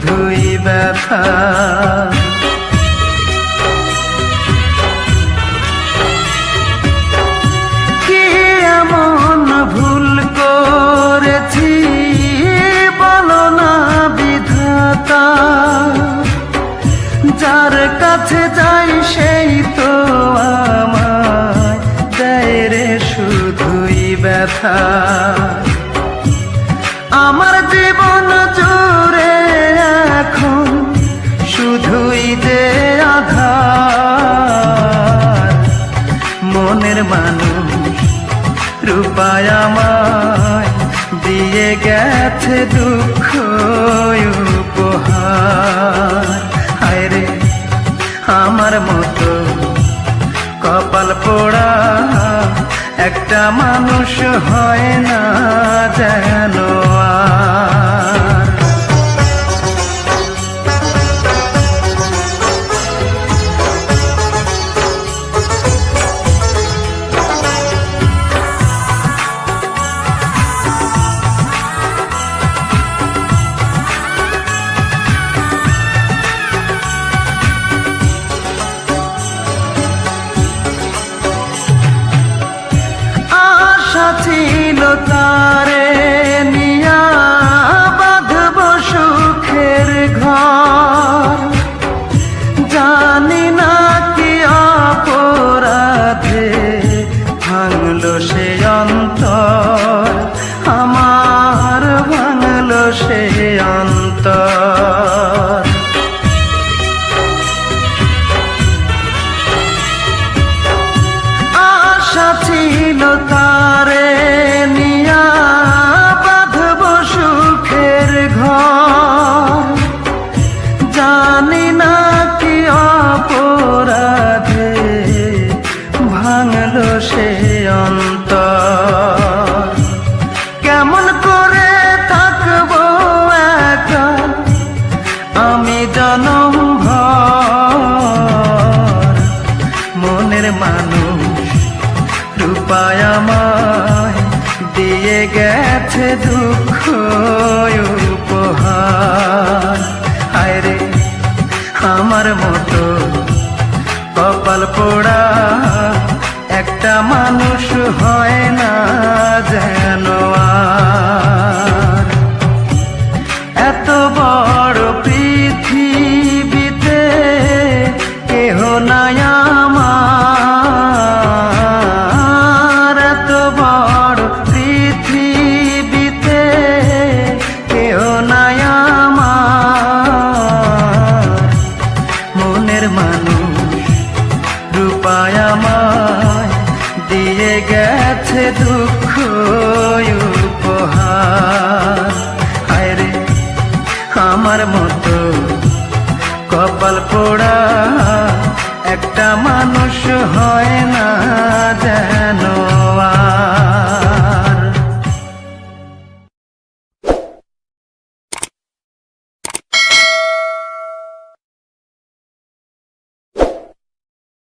শুধুই ব্যথা। কি uh ভুল করেছি বিধাতা। যার কাছে যাই সেই তো ব্যথা। মনের মানুষ। রূপায় আমায় দিয়ে গেছে দুঃখ উপহার। হায় রে, আমার মতো কপাল পোড়া একটা মানুষ হয় না যেন ছিল তারে নিয়া বাঁধব সুখের ঘর। জানি না কি অপরাধে ভাঙলো সে অন্তর, আমার ভাঙলো সে অন্তর। মানুষ রূপায় আমায় দিয়ে গেছে দুঃখ উপহার। হায় রে আমার মতো কপাল পোড়া একটা মানুষ হয় রূপায় আমায় দিয়ে গেছে দুঃখ উপহার হায় রে, আমার মতো কপাল পোড়া একটা মানুষ হয় না যেন।